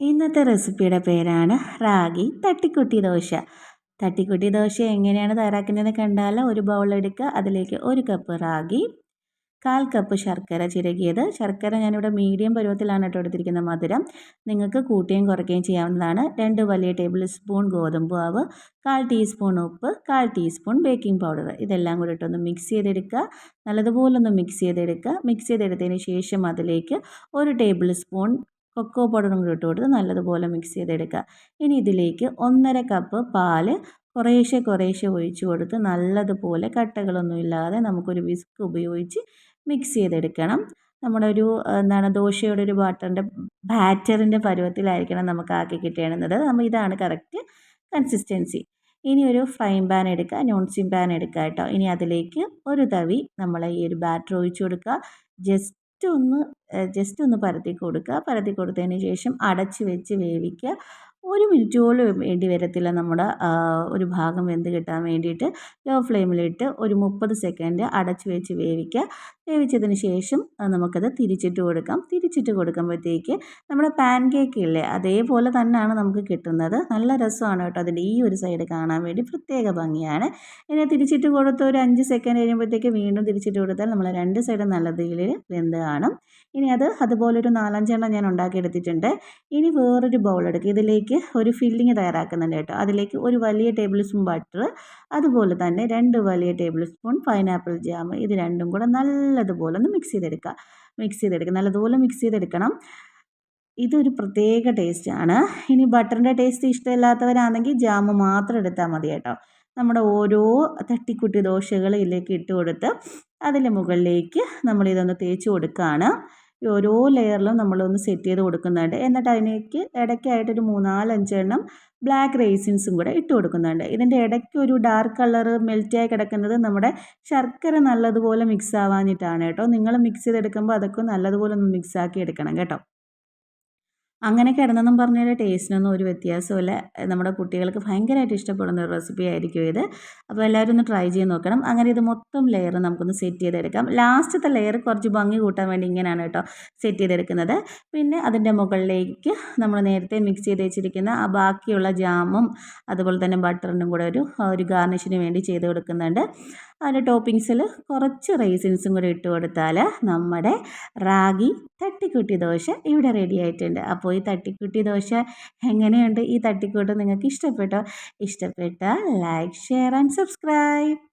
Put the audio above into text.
ഇന്നത്തെ റെസിപ്പിയുടെ പേരാണ് റാഗി തട്ടിക്കുട്ടി ദോശ. തട്ടിക്കുട്ടി ദോശ എങ്ങനെയാണ് തയ്യാറാക്കുന്നതെന്ന് കണ്ടാൽ ഒരു ബൗൾ എടുക്കുക. അതിലേക്ക് ഒരു കപ്പ് റാഗി കാൽ കപ്പ് ശർക്കര ചിരകിയത്. ശർക്കര ഞാനിവിടെ മീഡിയം പരുവത്തിലാണ് കേട്ടോ എടുത്തിരിക്കുന്നത് മധുരം. നിങ്ങൾക്ക് കൂട്ടുകയും കുറയ്ക്കുകയും ചെയ്യാവുന്നതാണ്. രണ്ട് വലിയ ടേബിൾ സ്പൂൺ ഗോതമ്പ് മാവ് കാൽ ടീസ്പൂൺ ഉപ്പ് കാൽ ടീസ്പൂൺ ബേക്കിംഗ് പൗഡർ ഇതെല്ലാം കൂടി ഇട്ടൊന്ന് മിക്സ് ചെയ്തെടുക്കുക. നല്ലതുപോലെ ഒന്ന് മിക്സ് ചെയ്തെടുക്കുക. മിക്സ് ചെയ്തെടുത്തതിന് ശേഷം അതിലേക്ക് ഒരു ടേബിൾ സ്പൂൺ കൊക്കോ പൗഡറും കൂടി ഇട്ട് കൊടുത്ത് നല്ലതുപോലെ മിക്സ് ചെയ്തെടുക്കുക. ഇനി ഇതിലേക്ക് ഒന്നര കപ്പ് പാൽ കുറേശ്ശെ കുറേശ്ശെ ഒഴിച്ചു കൊടുത്ത് നല്ലതുപോലെ കട്ടകളൊന്നും ഇല്ലാതെ നമുക്കൊരു വിസ്ക് ഉപയോഗിച്ച് മിക്സ് ചെയ്തെടുക്കണം. നമ്മുടെ ഒരു എന്താണ് ദോശയുടെ ഒരു ബാറ്ററിന്റെ ബാറ്ററിന്റെ പരുവത്തിലായിരിക്കണം നമുക്ക് ആക്കി കിട്ടേണ്ടത്. നമ്മൾ ഇതാണ് കറക്റ്റ് കൺസിസ്റ്റൻസി ഇനി ഒരു ഫ്രൈങ് പാൻ എടുക്കുക നോൺ സ്റ്റിം പാൻ എടുക്കുക കേട്ടോ. ഇനി അതിലേക്ക് ഒരു തവി നമ്മൾ ഈ ഒരു ബാറ്റർ ഒഴിച്ചു കൊടുക്കുക. ജസ്റ്റ് ജസ്റ്റ് ഒന്ന് ജസ്റ്റ് ഒന്ന് പരത്തി കൊടുക്കുക. പരത്തി കൊടുത്തതിന് ശേഷം അടച്ച് വെച്ച് വേവിക്കുക. ഒരു മിനിറ്റ് പോലും വേണ്ടി വരത്തില്ല നമ്മുടെ ഒരു ഭാഗം വെന്ത് കിട്ടാൻ വേണ്ടിയിട്ട്. ലോ ഫ്ലെയിമിലിട്ട് ഒരു മുപ്പത് സെക്കൻഡ് അടച്ച് വെച്ച് വേവിക്കുക. വേവിച്ചതിന് ശേഷം നമുക്കത് തിരിച്ചിട്ട് കൊടുക്കാം. തിരിച്ചിട്ട് കൊടുക്കുമ്പോഴത്തേക്ക് നമ്മുടെ പാൻ കേക്ക് ഇല്ലേ അതേപോലെ തന്നെയാണ് നമുക്ക് കിട്ടുന്നത്. നല്ല രസമാണ് കേട്ടോ അതിന്റെ ഈ ഒരു സൈഡ് കാണാൻ വേണ്ടി. പ്രത്യേക ഭംഗിയാണ്. ഇനി തിരിച്ചിട്ട് കൊടുത്ത് ഒരു അഞ്ച് സെക്കൻഡ് കഴിയുമ്പോഴത്തേക്ക് വീണ്ടും തിരിച്ചിട്ട് കൊടുത്താൽ നമ്മൾ രണ്ട് സൈഡും നല്ല രീതിയിൽ വെന്ത് കാണും. ഇനി അത് അതുപോലെ ഒരു നാലഞ്ചെണ്ണം ഞാൻ ഉണ്ടാക്കിയെടുത്തിട്ടുണ്ട്. ഇനി വേറൊരു ബൗൾ എടുക്കുക ഇതിലേക്ക് ഒരു ഫില്ലിങ് തയ്യാറാക്കുന്നുണ്ട് കേട്ടോ. അതിലേക്ക് ഒരു വലിയ ടേബിൾ സ്പൂൺ ബട്ടർ അതുപോലെ തന്നെ രണ്ട് വലിയ ടേബിൾ സ്പൂൺ പൈനാപ്പിൾ ജാം ഇത് രണ്ടും കൂടെ നല്ലതുപോലെ ഒന്ന് മിക്സ് ചെയ്തെടുക്കുക മിക്സ് ചെയ്തെടുക്കുക നല്ലതുപോലെ മിക്സ് ചെയ്തെടുക്കണം. ഇതൊരു പ്രത്യേക ടേസ്റ്റ് ആണ്. ഇനി ബട്ടറിന്റെ ടേസ്റ്റ് ഇഷ്ടമില്ലാത്തവരാണെങ്കിൽ ജാമ് മാത്രം എടുത്താൽ മതി കേട്ടോ. നമ്മുടെ ഓരോ തട്ടിക്കുട്ടി ദോശകൾ ഇതിലേക്ക് ഇട്ട് കൊടുത്ത് അതിന്റെ മുകളിലേക്ക് നമ്മളിതൊന്ന് തേച്ച് കൊടുക്കുകയാണ്. ഓരോ ലെയറിലും നമ്മളൊന്ന് സെറ്റ് ചെയ്ത് കൊടുക്കുന്നുണ്ട്. എന്നിട്ട് അതിലേക്ക് ഇടയ്ക്കായിട്ടൊരു മൂന്നാലഞ്ചെണ്ണം ബ്ലാക്ക് റേസിൻസും കൂടെ ഇട്ട് കൊടുക്കുന്നുണ്ട്. ഇതിന്റെ ഇടയ്ക്ക് ഒരു ഡാർക്ക് കളർ മെൽറ്റായി കിടക്കുന്നത് നമ്മുടെ ശർക്കര നല്ലതുപോലെ മിക്സ് ആവാഞ്ഞിട്ടാണ് കേട്ടോ. നിങ്ങൾ മിക്സ് ചെയ്തെടുക്കുമ്പോൾ അതൊക്കെ നല്ലതുപോലെ ഒന്ന് മിക്സ് ആക്കി എടുക്കണം കേട്ടോ. അങ്ങനെ കിടന്നെന്നും പറഞ്ഞാൽ ടേസ്റ്റിനൊന്നും ഒരു വ്യത്യാസമില്ല നമ്മുടെ കുട്ടികൾക്ക് ഭയങ്കരമായിട്ട് ഇഷ്ടപ്പെടുന്ന ഒരു റെസിപ്പി ആയിരിക്കും ഇത്. അപ്പോൾ എല്ലാവരും ഒന്ന് ട്രൈ ചെയ്ത് നോക്കണം. അങ്ങനെ ഇത് മൊത്തം ലെയർ നമുക്കൊന്ന് സെറ്റ് ചെയ്തെടുക്കാം. ലാസ്റ്റത്തെ ലെയർ കുറച്ച് ഭംഗി കൂട്ടാൻ വേണ്ടി ഇങ്ങനെയാണ് കേട്ടോ സെറ്റ് ചെയ്തെടുക്കുന്നത്. പിന്നെ അതിന്റെ മുകളിലേക്ക് നമ്മൾ നേരത്തെ മിക്സ് ചെയ്ത് വെച്ചിരിക്കുന്ന ആ ബാക്കിയുള്ള ജാമും അതുപോലെ തന്നെ ബട്ടറിനും കൂടെ ഒരു ഒരു ഗാർണിഷിന് വേണ്ടി ചെയ്ത് കൊടുക്കുന്നുണ്ട്. അതിന്റെ ടോപ്പിങ്സിൽ കുറച്ച് റൈസിൻസും കൂടി ഇട്ട് കൊടുത്താൽ നമ്മുടെ റാഗി തട്ടിക്കുട്ടി ദോശ ഇവിടെ റെഡി ആയിട്ടുണ്ട്. അപ്പോൾ ഈ തട്ടിക്കൂട്ടി ദോശ എങ്ങനെയുണ്ട്? ഈ തട്ടിക്കൂട്ട് നിങ്ങൾക്ക് ഇഷ്ടപ്പെട്ടോ? ഇഷ്ടപ്പെട്ടാൽ ലൈക്ക് ഷെയർ ആൻഡ് സബ്സ്ക്രൈബ്